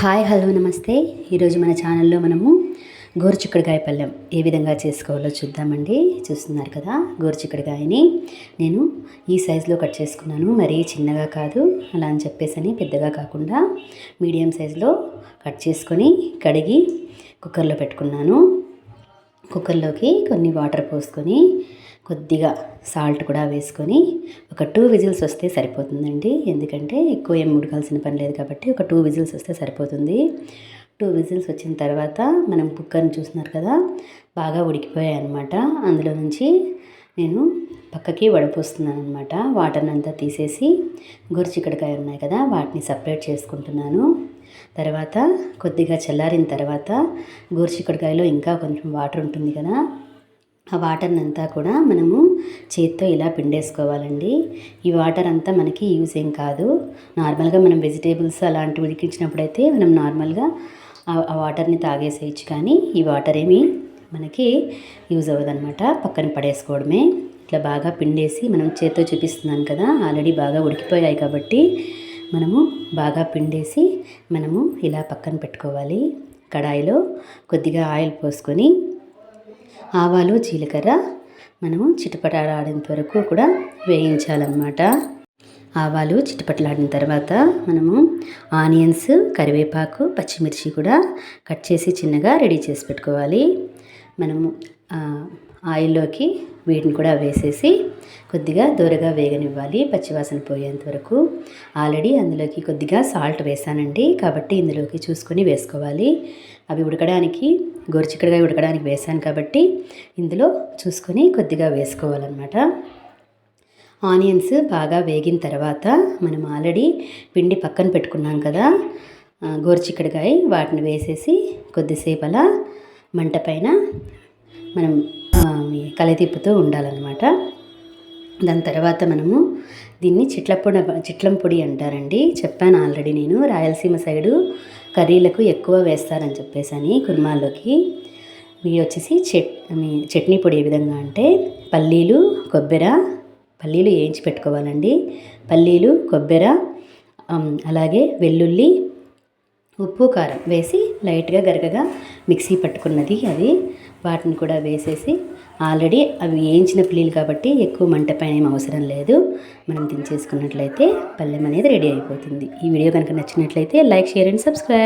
Hi hello నమస్తే. ఈరోజు మన ఛానల్లో మనము గోరుచిక్కుడుకాయ పళ్ళెం ఏ విధంగా చేసుకోవాలో చూద్దామండి. చూస్తున్నారు కదా గోరుచిక్కుడుకాయని నేను ఈ సైజులో కట్ చేసుకున్నాను. మరీ చిన్నగా కాదు అలా అని చెప్పేసి అని పెద్దగా కాకుండా మీడియం సైజులో కట్ చేసుకొని కడిగి కుక్కర్లో పెట్టుకున్నాను. కుక్కర్లోకి కొన్ని వాటర్ పోసుకొని కొద్దిగా సాల్ట్ కూడా వేసుకొని ఒక టూ విజిల్స్ వస్తే సరిపోతుందండి. ఎందుకంటే ఎక్కువ ఏం ఉడకాల్సిన పని లేదు కాబట్టి ఒక టూ విజిల్స్ వస్తే సరిపోతుంది. టూ విజిల్స్ వచ్చిన తర్వాత మనం కుక్కర్ని చూస్తున్నారు కదా బాగా ఉడికిపోయాయి అనమాట అందులో నుంచి నేను పక్కకి వడపోస్తున్నాను అనమాట వాటర్ని అంతా తీసేసి గురిచికడకాయ ఉన్నాయి కదా వాటిని సపరేట్ చేసుకుంటున్నాను. తర్వాత కొద్దిగా చల్లారిన తర్వాత గురిచికడకాయలో ఇంకా కొంచెం వాటర్ ఉంటుంది కదా ఆ వాటర్ని అంతా కూడా మనము చేత్తో ఇలా పిండేసుకోవాలండి. ఈ వాటర్ అంతా మనకి యూజ్ ఏం కాదు. నార్మల్గా మనం వెజిటేబుల్స్ అలాంటివి ఉడికించినప్పుడు అయితే మనం నార్మల్గా ఆ వాటర్ని తాగేసేయచ్చు కానీ ఈ వాటర్ ఏమి మనకి యూజ్ అవ్వదన్నమాట. పక్కన పడేసుకోవడమే. ఇట్లా బాగా పిండేసి మనం చేత్తో చూపిస్తున్నాను కదా ఆల్రెడీ బాగా ఉడికిపోయాయి కాబట్టి మనము బాగా పిండేసి మనము ఇలా పక్కన పెట్టుకోవాలి. కడాయిలో కొద్దిగా ఆయిల్ పోసుకొని ఆవాలు జీలకర్ర మనము చిటపటాడేంత వరకు కూడా వేయించాలన్నమాట. ఆవాలు చిటపట్లాడిన తర్వాత మనము ఆనియన్స్ కరివేపాకు పచ్చిమిర్చి కూడా కట్ చేసి చిన్నగా రెడీ చేసి పెట్టుకోవాలి. మనము ఆయిల్లోకి వీటిని కూడా వేసేసి కొద్దిగా దూరగా వేగనివ్వాలి పచ్చివాసన పోయేంత వరకు. ఆల్రెడీ అందులోకి కొద్దిగా సాల్ట్ వేసానండి కాబట్టి ఇందులోకి చూసుకొని వేసుకోవాలి. అవి ఉడకడానికి గోరుచిక్కడగా ఉడకడానికి వేసాను కాబట్టి ఇందులో చూసుకొని కొద్దిగా వేసుకోవాలన్నమాట. ఆనియన్స్ బాగా వేగిన తర్వాత మనం ఆల్రెడీ పిండి పక్కన పెట్టుకున్నాం కదా గోరుచిక్కడికాయ వాటిని వేసేసి కొద్దిసేపు అలా మంట పైన మనం కలతిప్పుతూ ఉండాలన్నమాట. దాని తర్వాత మనము దీన్ని చిట్ల పొడి చిట్లం పొడి అంటారండి. చెప్పాను ఆల్రెడీ నేను రాయలసీమ సైడు కర్రీలకు ఎక్కువ వేస్తారని చెప్పేసి కుర్మాల్లోకి ఇవి వచ్చేసి చెట్ చట్నీ పొడి ఏ విధంగా అంటే పల్లీలు కొబ్బరి పల్లీలు వేయించి పెట్టుకోవాలండి. పల్లీలు కొబ్బరి అలాగే వెల్లుల్లి ఉప్పు కారం వేసి లైట్గా గరగగా మిక్సీ పట్టుకున్నది అది. వాటిని కూడా వేసేసి ఆల్రెడీ అవి వేయించిన పిల్లీలు కాబట్టి ఎక్కువ మంట పైన ఏం అవసరం లేదు. మనం దించేసుకున్నట్లయితే పల్లెం అనేది రెడీ అయిపోతుంది. ఈ వీడియో కనుక నచ్చినట్లయితే లైక్ షేర్ అండ్ సబ్స్క్రైబ్.